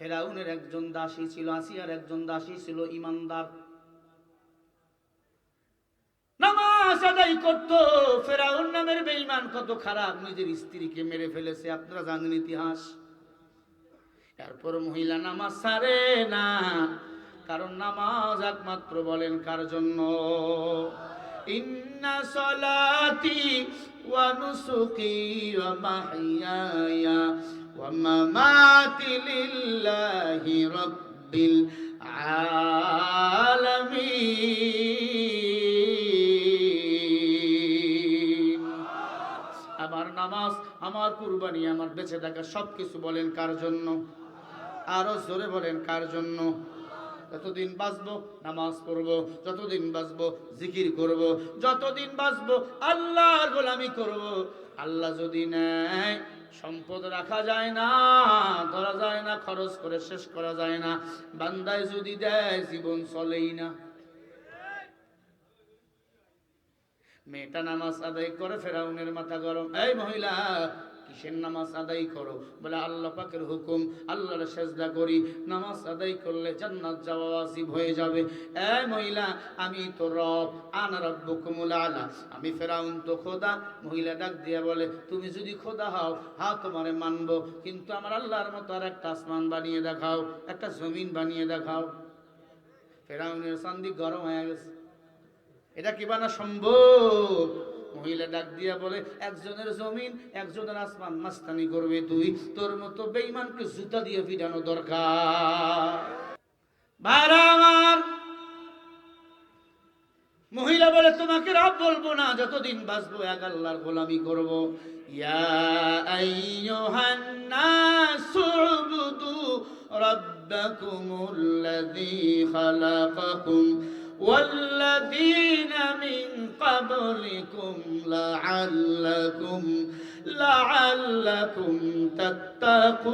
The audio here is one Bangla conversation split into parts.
ফেরাউনের একজন দাসী ছিল, আসিয়ার একজন দাসী ছিল, ইমানদার। নামাজ করতো, ফেরাউন নামের কত খারাপ, নিজের স্ত্রীকে মেরে ফেলেছে, আপনারা মহিলা নামাজ সারে না, কারণ নামাজ একমাত্র বলেন কার জন্য? ইন্না মামাতি লিল্লাহি রাব্বিল আলামিন আমার নামাজ, আমার কুরবানি, আমার বেঁচে থাকা সব কিছু বলেন কার জন্য? আরও জোরে বলেন কার জন্য? যতদিন বাঁচবো, নামাজ পড়ব, যতদিন বাঁচবো, জিকির করব, যতদিন বাঁচবো, আল্লাহর গোলামি করব। আল্লাহ যদি নেয় সম্পদ রাখা যায় না, ধরা যায় না, খরচ করে শেষ করা যায় না। বান্দায় যদি দেয়, জীবন চলেই না। মেয়েটা নামাজ আদায় করে, ফেরাউনের মাথা গরম। এই মহিলা কিসের নামাজ আদায় করো? বলে আল্লাহ পাকের হুকুম, আল্লাহর সেজদা করি। নামাজ আদায় করলে জান্নাত যাওয়া ওয়াজিব হয়ে যাবে। এ মহিলা, আমি তো রব, আনা রব্বুকুমুল আলা। আমি ফেরাউন তো খোদা। মহিলা ডাক দিয়া বলে, তুমি যদি খোদা হও হ্যাঁ তোমারে মানবো। কিন্তু আমার আল্লাহর মতো আর একটা আসমান বানিয়ে দেখাও, একটা জমিন বানিয়ে দেখাও। ফেরাউনের চান্দি গরম হয়ে গেছে। এটা কি বানা সম্ভব? মহিলা ডাক দিয়া বলে, একজনের জমিন, একজনের আসমান মাস্তানি করবে তুই। তোর মতো বেইমানকে জুতা দিয়ে ফিরানো দরকার। মহিলা বলে, তোমাকে রব বলব না, যতদিন বাঁচবো, এক আল্লাহর গোলামি করব। ইয়া রাব্বাকুমুল্লাযী খালাকাকুম والذين من قبلكم لعلكم لعلكم تتقون.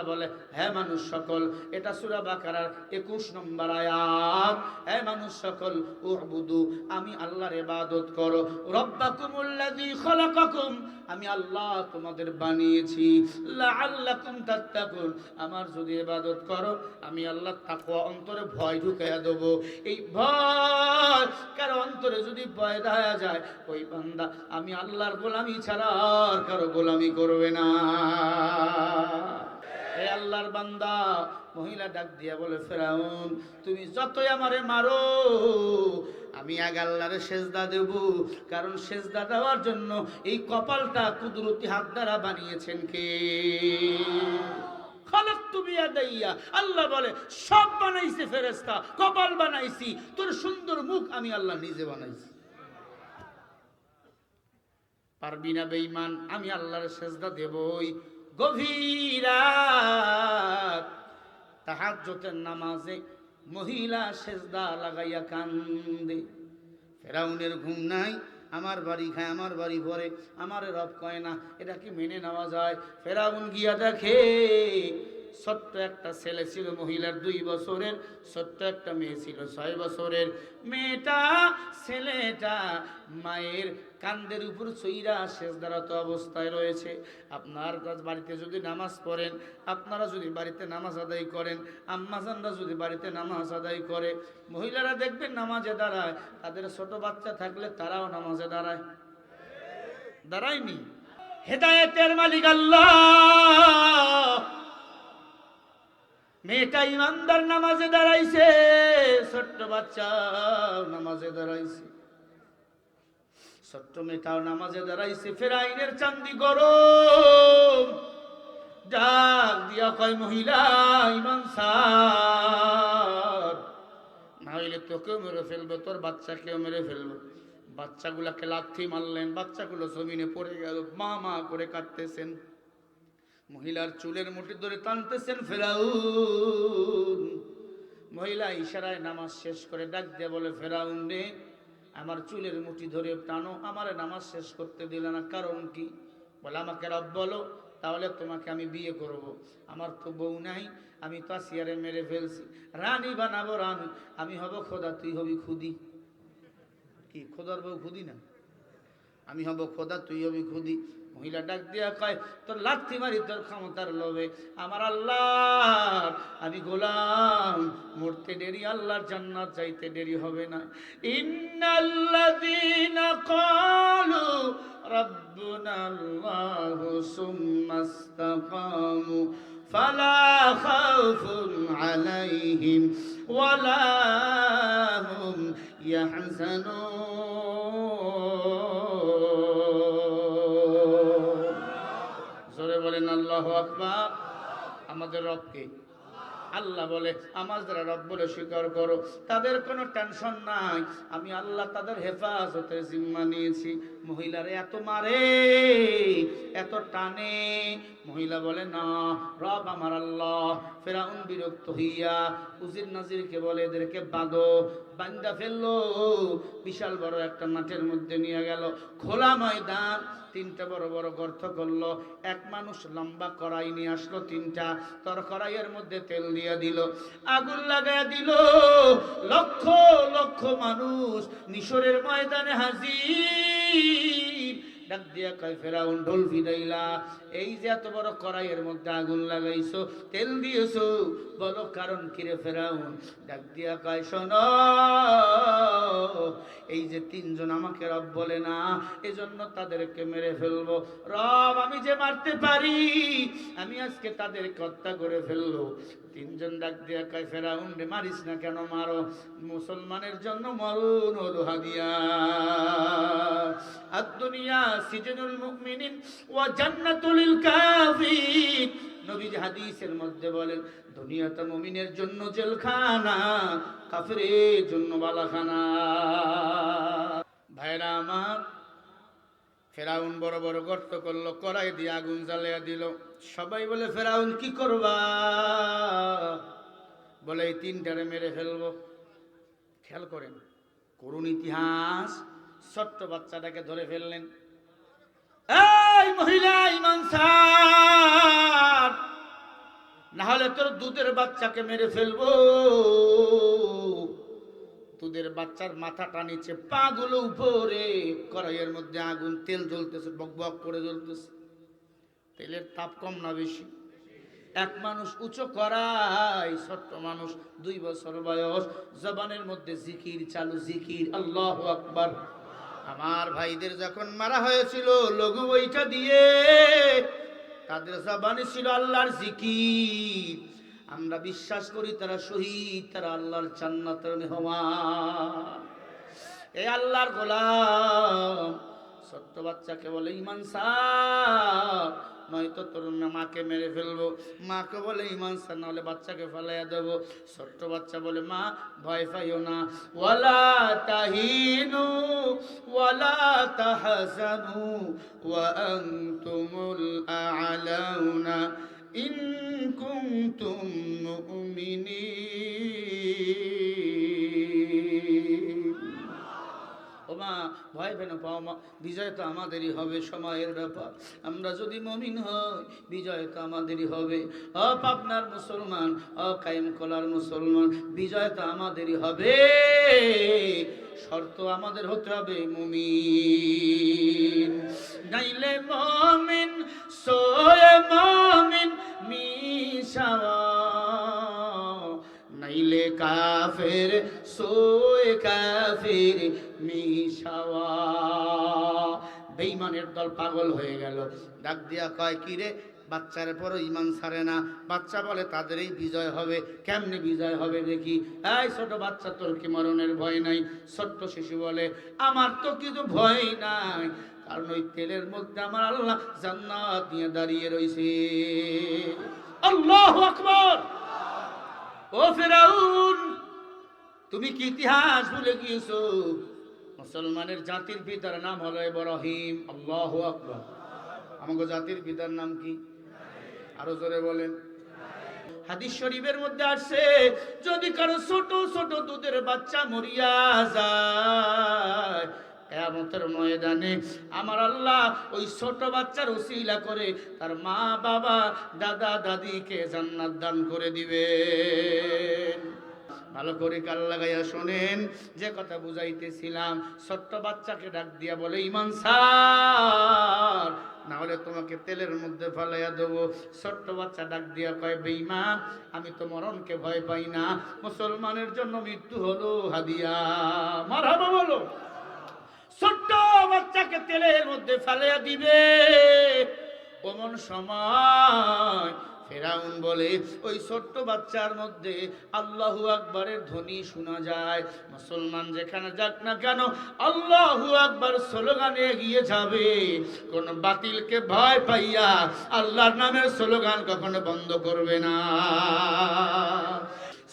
আল্লাহ বলে হ্যাঁ মানুষ সকল, এটা সুরা বাকারার একুশ নম্বর আয়াত। হ্যাঁ মানুষ সকল উহবুদু আমি আল্লাহর ইবাদত করো। রব্বাকুমুল্লাযী খলাকাকুম, আমি আল্লাহ তোমাদের বানিয়েছি। লাআল্লাকুম তাত্তাকুন, আমার যদি ইবাদত করো, আমি আল্লাহ তাকওয়া অন্তরে ভয় ঢুকাইয়া দেব। এই ভয় কারও অন্তরে যদি ভয় দেয়া যায়, ওই বান্দা আমি আল্লাহর গোলামি ছাড়া আর কারও গোলামি করবে না। হে আল্লাহর বান্দা, মহিলা ডাক দিয়া বলে, ফেরাউন, তুমি যতই আমারে মারো, আমি আগ আল্লাহরে সেজদা দেব। কারণ সেজদা দেওয়ার জন্য এই কপালটা কুদরতি হাত দ্বারা বানিয়েছেন কে? আমি পারবি না বেঈমান, আমি আল্লাহর সেজদা দেবই। গভীর তাহাজ্জুদের নামাজে মহিলা সেজদা লাগাইয়া কান্দে। ফেরাউনের ঘুম নাই, আমার বাড়ি খায়, আমার বাড়ি ভরে, আমার রব কয় না, এটা কি মেনে নেওয়া যায়? ফেরাউন গিয়া দেখে ছোট্ট একটা ছেলে ছিল মহিলার দুই বছরের, ছোট্ট একটা মেয়ে ছিল ছয় বছরের। মেয়েটা, ছেলেটা মায়ের কান্দের উপর চইরা শেষদারত অবস্থায় রয়েছে। আপনার বাড়িতে যদি নামাজ পড়েন, আপনারা যদি বাড়িতে নামাজ আদায় করেন, আম্মাজানরা যদি বাড়িতে নামাজ আদায় করে, মহিলারা দেখবেন নামাজে দাঁড়ায়, তাদের ছোট বাচ্চা থাকলে তারাও নামাজে দাঁড়ায়। দাঁড়ায়নি। হেদায়েতের মালিক আল্লাহ। মেয়েটা ইমানদার নামাজে দাঁড়াইছে, ছোট্ট বাচ্চা নামাজে দাঁড়াইছে। ছোট্ট মেয়েটাও নামাজে দাঁড়াইছে, ফেরাইনের চান্দি গরম। ডাক দিয়া কয়, মহিলা ইমান সার তোকেও মেরে ফেলবে, তোর বাচ্চাকেও মেরে ফেলবে। বাচ্চাগুলাকে লাথি মারলেন, বাচ্চাগুলো জমিনে পড়ে গেল, মা মা করে কাঁদতেছেন। মহিলার চুলের মুঠি ধরে টানতেছেন ফেরাউন। মহিলা ইশারায় নামাজ শেষ করে ডাক দিয়ে বলে, ফেরাউন রে, আমার চুলের মুঠি ধরে টানো, আমার নামাজ শেষ করতে দিল না, কারণ কি? বলে, আমাকে রব বলো, তাহলে তোমাকে আমি বিয়ে করব। আমার তো বউ নাই, আমি তো মেরে ফেলছি। রানী বানাবো রানী, আমি হব খোদা, তুই হবি খুদি। কি, খোদার বউ খুদি না? আমি হব খোদা, তুই হবি খুদি। মহিলা ডাক দিয়া কয়, তোর লাথি মারি তোর ক্ষমতার লোভে। আমার আল্লাহ, আমি গোলাম। মরতে দেরি, আল্লাহর জান্নাত যাইতে দেরি হবে না। ইন্নাল্লাযীনা ক্বালু, রাব্বুনা আল্লাহু সুম্মা ইসতাকামু, ফালা খাউফুন আলাইহিম, ওয়ালা হুম ইয়াহজানুন। আমাদের রবকে আল্লাহ বলে আমার যারা রব বলে স্বীকার করো, তাদের কোনো টেনশন নাই। আমি আল্লাহ তাদের হেফাজতে জিম্মা নিয়েছি। মহিলারে এত মারে, এত টানে। মহিলা বলে, না, রব আমার আল্লাহ। ফেরাউন বিরক্ত হইয়া উজির নাজিরকে বলে, এদেরকে বাঁধো বান্দা ফেলল। বিশাল বড় একটা মাঠের মধ্যে নিয়ে গেল। খোলা ময়দান, তিনটা বড় বড় গর্ত করল। এক মানুষ লম্বা কড়াই নিয়ে আসলো তিনটা, তর কড়াইয়ের মধ্যে তেল দিয়ে দিল, আগুন লাগায় দিল। লক্ষ লক্ষ মানুষ মিশরের ময়দানে হাজির। ডাক দিয়া কয়, ফেরাউন, ঢোল ফিরাইলা এই যে এত বড় কড়াইয়ের মধ্যে আগুন লাগাইছো, তেল দিয়েছ, বলো কারণ কিরে ফেরাউন? ডাক দিয়া কয়, শোনো, এই যে তিনজন আমাকে রব বলে না, এজন্য তাদেরকে মেরে ফেলব। রব, আমি যে মারতে পারি, আমি আজকে তাদেরকে হত্যা করে ফেলব। তিনজন ডাক দিয়া কয়, ফেরাউন রে, মারিস না কেন? মারো। মুসলমানের জন্য মরণ হলো হাদিয়া। আদ-দুনিয়া সিজনুল মুমিনিন ওয়া জান্নাতুল কাফির। নবীজি হাদিসের মধ্যে বলেন দুনিয়াটা মুমিনের জন্য জেলখানা, কাফিরের জন্য বালাখানা। ভাইরা আমার ফেরাউন বড় বড় গর্ত করল, কড়াই দিয়ে আগুন জ্বালিয়ে দিল। সবাই বলে, ফেরাউন, কি করবা? বলে, এই তিনটারে মেরে ফেলব। খেয়াল করেন, করুণ ইতিহাস, ছোট্ট বাচ্চাটাকে ধরে ফেললেন। এই মহিলা ইমান না হলে তোর দুধের বাচ্চাকে মেরে ফেলব। দুধের বাচ্চার মাথাটা নিচে পা গুলো উপরে কড়াইয়ের মধ্যে আগুন, তেল জ্বলতেছে, বক বক করে জ্বলতেছে। তেলের তাপ কম না বেশি। এক মানুষ উঁচু করাই ছোট্ট মানুষ দুই বছর বয়স। জবানের মধ্যে জিকির চালু, জিকির, আল্লাহ আকবার। আমার ভাইদের যখন মারা হয়েছিল, লঘু বইটা দিয়ে তাদের জবানে ছিল আল্লাহর জিকির। আমরা বিশ্বাস করি তারা শহীদ, তারা আল্লাহর জান্নাতের মেহমান। এই আল্লাহর গোলাম, ছোট্ট বাচ্চাকে বলে ইমান সাহ নয়তো তোর মাকে মেরে ফেলব। মাকে বলে ইমান সাহ নাহলে বাচ্চাকে ফেলাইয়া দেবো। ছোট্ট বাচ্চা বলে, মা, ভয় পাইও না। ওয়ালা তাহিনু, ওয়ালা তাহজানু, ওয়া আনতুমুল আ'লাউনা। ইন কুনতুম মুমিনিন। ও মা ভয় পেন পাও মা বিজয় তো আমাদেরই হবে সময়ের ব্যাপার। আমরা যদি মমিন হই, বিজয় তো আমাদেরই হবে। অ পাবনার মুসলমান, অ কায়েম কলার মুসলমান, বিজয় তো আমাদেরই হবে। শর্ত আমাদের হতে হবে মুমিন। নাইলে মমিন, সোয়ে মমিন। মিশাওয়া নাইলে কাফের, সোয়ে কাফের মিশাওয়া। বেঈমানের দল পাগল হয়ে গেল। ডাক দিয়া কয়, কি রে? বাচ্চার পরও ইমান ছাড়ে না। বাচ্চা বলে তাদেরই বিজয় হবে। কেমনে বিজয় হবে দেখি? এই ছোট বাচ্চা তোর কি মরণের ভয় নাই? ছোট্ট শিশু বলে, আমার তো কিছু ভয় নাই। কারণ ওই তেলের মধ্যে আমার আল্লাহ জান্নাত নিয়ে দাঁড়িয়ে রয়েছে আল্লাহ আকবর! ও ফেরাউন, তুমি কি ইতিহাস ভুলে গিয়েছো? মুসলমানের জাতির পিতার নাম হলো ইব্রাহিম। আল্লাহু আকবার। আমাকে জাতির পিতার নাম কি? আরও জোরে বলেন। হাদিস শরীফের মধ্যে আসছে, যদি কারও ছোট ছোট দুধের বাচ্চা মরিয়া যায় কেয়ামতের ময়দানে আমার আল্লাহ ওই ছোট বাচ্চার উসিলা করে তার মা, বাবা, দাদা, দাদিকে জান্নাত দান করে দিবে ভালো করে কাল লাগাইয়া শোনেন, যে কথা বুঝাইতেছিলাম, ছোট্ট বাচ্চাকে ডাক দিয়া বলে ইমান সার না হলে তোমাকে তেলের মধ্যে ফেলাইয়া দেবো। ছোট্ট বাচ্চা ডাক দিয়া কয় বেইমান আমি তো মরণকে ভয় পাই না, মুসলমানের জন্য মৃত্যু হলো হাদিয়া। মারাবা বলো। ছোট্ট বাচ্চাকে তেলের মধ্যে ফেলাইয়া দিবে। অমন সময় ফেরাউন বলে, ওই ছোট্ট বাচ্চার মধ্যে আল্লাহু আকবরের ধ্বনি শোনা যায়। মুসলমান যেখানে যাক না কেন, আল্লাহু আকবর স্লোগানে এগিয়ে যাবে। কোন বাতিলকে ভয় পাইয়া আল্লাহর নামের স্লোগান কখনো বন্ধ করবে না।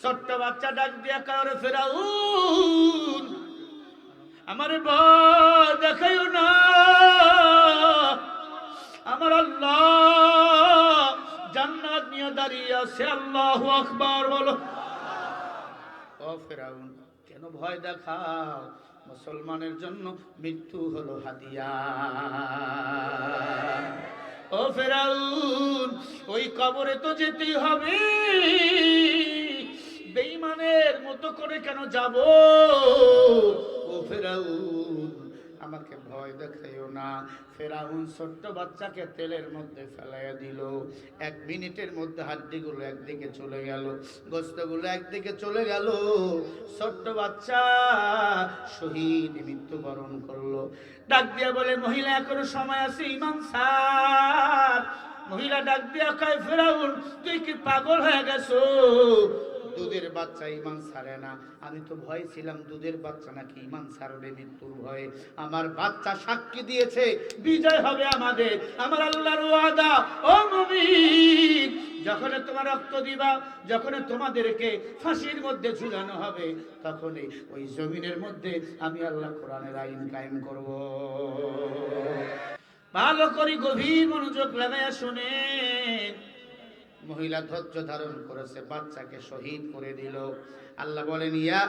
ছোট্ট বাচ্চা ডাক দিয়া কারও ফেরাউন আমার ভয় দেখাইও না। আমার আল্লাহ জান্নাত নিয়ে দাঁড়িয়ে আছে। আল্লাহ আকবার বলো। ও ফেরাউন, কেন ভয় দেখাও? মুসলমানের জন্য মৃত্যু হলো হাদিয়া। ও ফেরাউন, ওই কবরে তো যেতেই হবে। বেইমানের মতো করে কেন যাব? ফেরাউন। আমাকে ভয় দেখাইও না। ফেরাউন ছোট্ট বাচ্চাকে তেলের মধ্যে ফেলাইয়া দিল। এক মিনিটের মধ্যে হাড্ডিগুলো একদিকে চলে গেল গোস্তগুলো একদিকে চলে গেল। ছোট্ট বাচ্চা শহীদ মৃত্যুবরণ করল। ডাক দিয়া বলে, মহিলা, এখনও সময় আছে, ইমাম স্যার মহিলা ডাক দিয়া কয়, ফেরাউন, তুই কি পাগল হয়ে গেছো? দুধের বাচ্চা ইমান ছাড়ে না। আমি তো ভয় ছিলাম দুধের বাচ্চা নাকি ইমান ছাড়বে মৃত্যুর ভয়ে। আমার বাচ্চা সাক্ষী দিয়েছে, বিজয় হবে আমাদের। আমার আল্লাহর ওয়াদা, ও মুমিন, যখন তোমার রক্ত দিবা, যখন তোমাদেরকে ফাঁসির মধ্যে ঝুলানো হবে, তখনই ওই জমিনের মধ্যে আমি আল্লাহ কোরআনের আইন কায়েম করব। ভালো করে গভীর মনোযোগ লাগাইয়া শুনেন। মহিলা ধৈর্য ধারণ করেছে, বাচ্চাকে শহীদ করে দিল। আল্লাহ বলেন, ইয়া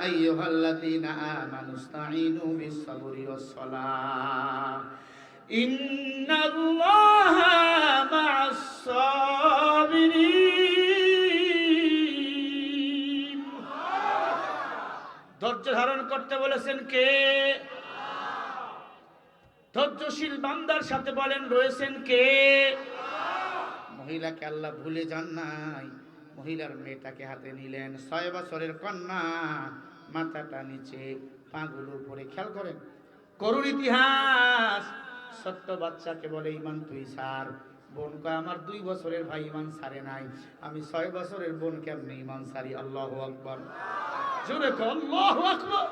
ধৈর্য ধারণ করতে বলেছেন কে? ধৈর্যশীল বান্দার সাথে বলেন, রয়েছেন কে? মহিলাকে আল্লাহ ভুলে যান নাই। মহিলার মেয়েটাকে হাতে নিলেন ছয় বছরের কন্যা। মাথাটা নিচে পাগুলো উপরে খেয়াল করেন। করুণ ইতিহাস সত্য বাচ্চাকে বলে, ইমান তুই সার বোন কয়, আমার দুই বছরের ভাই ইমান সারে নাই। আমি ছয় বছরের বোন কেমনে ইমান সারি আল্লাহ আকবর। জোরে কর আল্লাহ আকবর।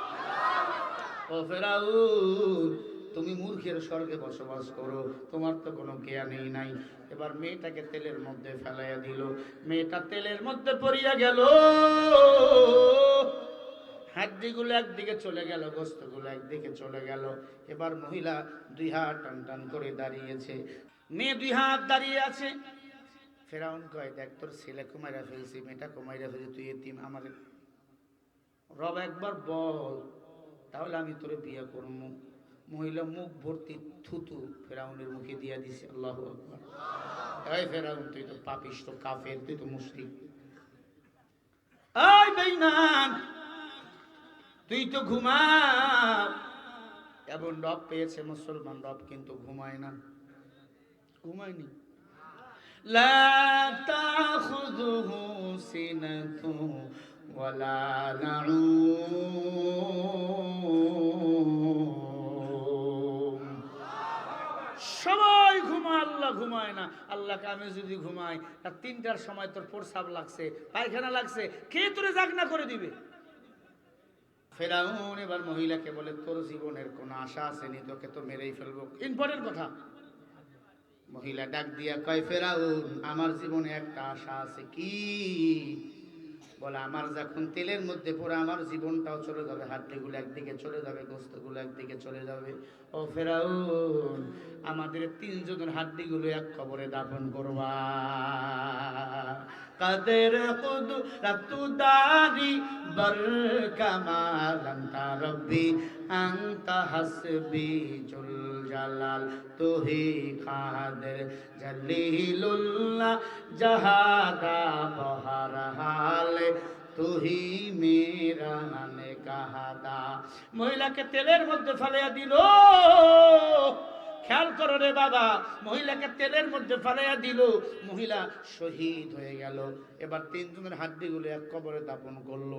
ও ফেরাউন তুমি মূর্খের স্বর্গে বসবাস করো, তোমার তো কোনো জ্ঞানই নাই। এবার মেয়েটাকে তেলের মধ্যে ফেলাইয়া দিল। মেয়েটা তেলের মধ্যে পড়িয়া গেল। হাড্ডিগুলো একদিকে চলে গেল, গোস্তগুলো একদিকে চলে গেল। এবার মহিলা দুই হাত টান টান করে দাঁড়িয়েছে। মেয়ে দুই হাত দাঁড়িয়ে আছে। ফেরাউন কয়, দেখ, তোর ছেলে কুমাইরা ফেলছি, মেয়েটা কুমাইরা ফেলছি, তুই এতিম, আমার রব, একবার বল, তাহলে আমি তোরে বিয়ে করব মহিলা মুখ ভর্তি থুতু ফেরাউনের মুখে দিয়া দিছে, আল্লাহ আকবর। এই ফেরাউন, তুই তো পাপিষ্ট, কাফের, তুই তো মুসলিম। এই বেঈমান, তুই তো ঘুমা এমন রব পেয়েছে মুসলমান, রব কিন্তু ঘুমায় না। ঘুমায়নি। লা তাখুযুহু সিনাতু ওয়ালা নাউম। সবাই ঘুমায়, আল্লাহ ঘুমায় না। আল্লাহকে আমি যদি ঘুমাই আর তিনটার সময় তোর প্রসাব লাগছে, পায়খানা লাগছে, কে তোরে জাগনা করে দিবে? ফেরাউন এবার মহিলাকে বলে, তোর জীবনের কোনো আশা আসেনি, তোকে তো মেরেই ফেলব। ইম্পর্টেন্ট কথা। মহিলা ডাক দিয়া কয়, ফেরাউন, আমার জীবনে একটা আশা আছে কি? বলে, আমার যখন তেলের মধ্যে পড়ে, আমার জীবনটাও চলে যাবে। হাড্ডিগুলো একদিকে চলে যাবে, গোস্তগুলো একদিকে চলে যাবে। ও ফেরাউন, আমাদের তিনজনের হাড্ডিগুলো এক কবরে দাফন করবা। কাদের কুদু রাতু দারি বর কামাল রব্বি, আন্তা হাসবি জুল জালাল তুহি কাদের জলিলুল্লাহ জাহাদা বহার হালে, তুহি মেরা নে কাহাদা। মহিলাকে তেলের মধ্যে ফেলাইয়া দিল। খেয়াল করো রে বাবা, মহিলাকে তেলের মধ্যে ফেলাইয়া দিল। মহিলা শহীদ হয়ে গেল। এবার তিনজনের হাড্ডিগুলো এক কবরে দাপন করল।